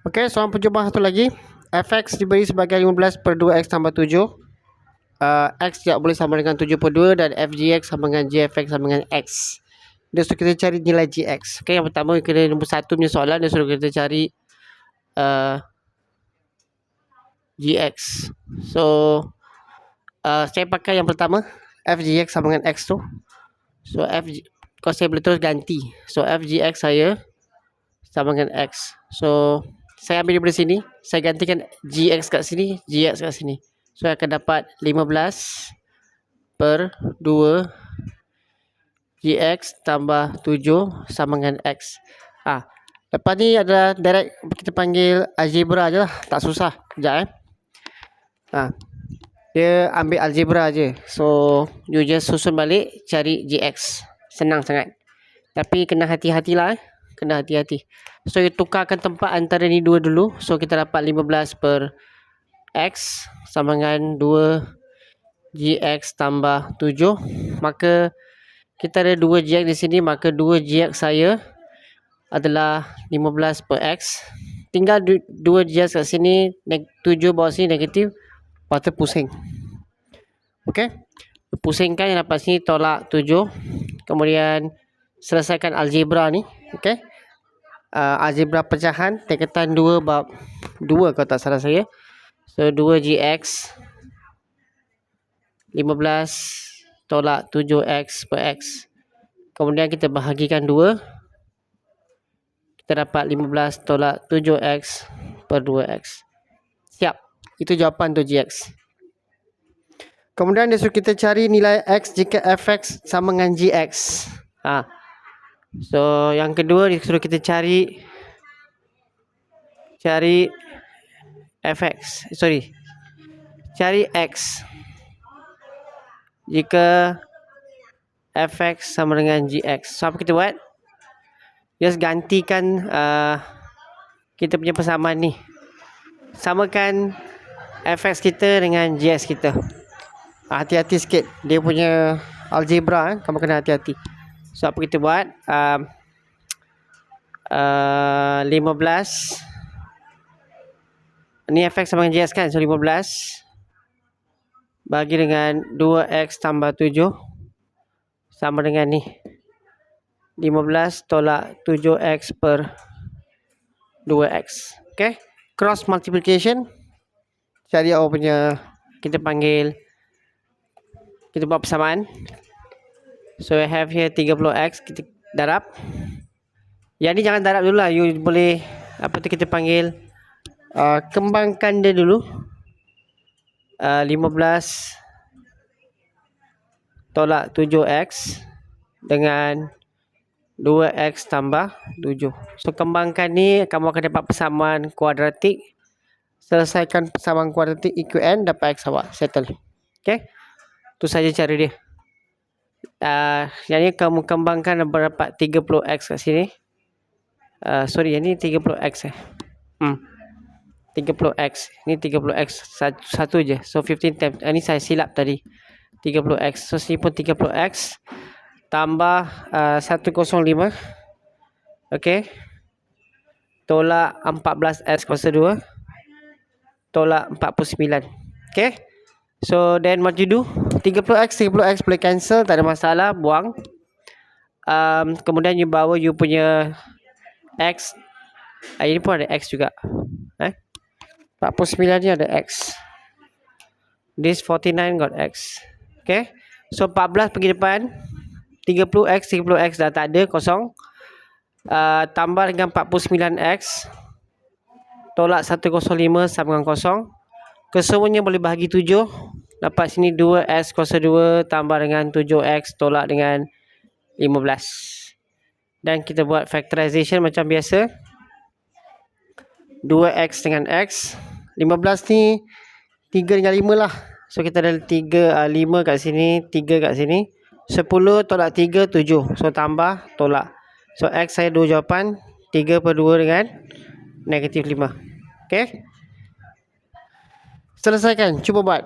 Okey, soalan percubaan satu lagi. fx diberi sebagai 15 per 2x tambah 7. Uh, x tidak boleh sama dengan 7 per 2 dan fgx sama dengan gfx sama dengan x. Dia suruh kita cari nilai gx. Okey, yang pertama kena nombor satu punya soalan dia suruh kita cari uh, gx. So, uh, saya pakai yang pertama fgx sama dengan x tu. So, f kalau saya boleh terus ganti. So, fgx saya sama dengan x. So, saya ambil daripada sini, saya gantikan gx kat sini, gx kat sini. So saya akan dapat 15 per 2 gx tambah 7 sama dengan x. Ah, lepas ni ada direct kita panggil algebra aje lah, tak susah. Sekejap eh. Ah. Dia ambil algebra aje. So you just susun balik cari gx. Senang sangat. Tapi kena hati-hatilah eh kena hati-hati. So, you tukarkan tempat antara ni dua dulu. So, kita dapat 15 per X sama dengan 2 GX tambah 7. Maka, kita ada 2 GX di sini. Maka, 2 GX saya adalah 15 per X. Tinggal 2 GX kat sini. 7 bawah sini negatif. Lepas pusing. Okay. Pusingkan yang dapat sini tolak 7. Kemudian, selesaikan algebra ni. Okay uh, algebra pecahan tingkatan 2 bab 2 kalau tak salah saya. So 2gx 15 tolak 7x per x. Kemudian kita bahagikan 2. Kita dapat 15 tolak 7x per 2x. Siap. Itu jawapan tu gx. Kemudian dia suruh kita cari nilai x jika fx sama dengan gx. Ha. So yang kedua dia suruh kita cari cari fx sorry cari x jika fx sama dengan gx. So apa kita buat? Just gantikan uh, kita punya persamaan ni. Samakan fx kita dengan gx kita. Hati-hati sikit dia punya algebra eh. kamu kena hati-hati. So apa kita buat? Um, uh, 15 Ni fx sama dengan gs kan? So 15 Bagi dengan 2x tambah 7 Sama dengan ni. 15 tolak 7x per 2x Okay? Cross multiplication. Cari apa punya Kita panggil Kita buat persamaan So I have here 30x kita darab. Yang ni jangan darab dulu lah. You boleh apa tu kita panggil uh, kembangkan dia dulu. Uh, 15 tolak 7x dengan 2x tambah 7. So kembangkan ni kamu akan dapat persamaan kuadratik. Selesaikan persamaan kuadratik EQN dapat x awak. Settle. Okay. Tu saja cara dia uh, yang ni kamu kembangkan berapa 30x kat sini. Uh, sorry, yang ni 30x eh. Hmm. 30x. Ni 30x satu, satu je. So 15 times. Uh, ni saya silap tadi. 30x. So sini pun 30x tambah uh, 105. Okey. Tolak 14x kuasa 2. Tolak 49. Okey. So then what you do? 30x 30x boleh cancel tak ada masalah buang. Um, kemudian you bawa you punya x. Uh, ini pun ada x juga. Eh? 49 ni ada x. This 49 got x. Okay? So 14 pergi depan. 30x 30x dah tak ada kosong. Uh, tambah dengan 49x tolak 105 sama dengan kosong. Kesemuanya boleh bahagi 7 dapat sini 2x kuasa 2 tambah dengan 7x tolak dengan 15 dan kita buat factorization macam biasa. 2x dengan x. 15 ni 3 dengan 5 lah. So kita ada 3 5 kat sini 3 kat sini. 10 tolak 3 7 so tambah tolak. So x saya 2 jawapan 3 per 2 dengan negatif 5 ok selesaikan. Cuba buat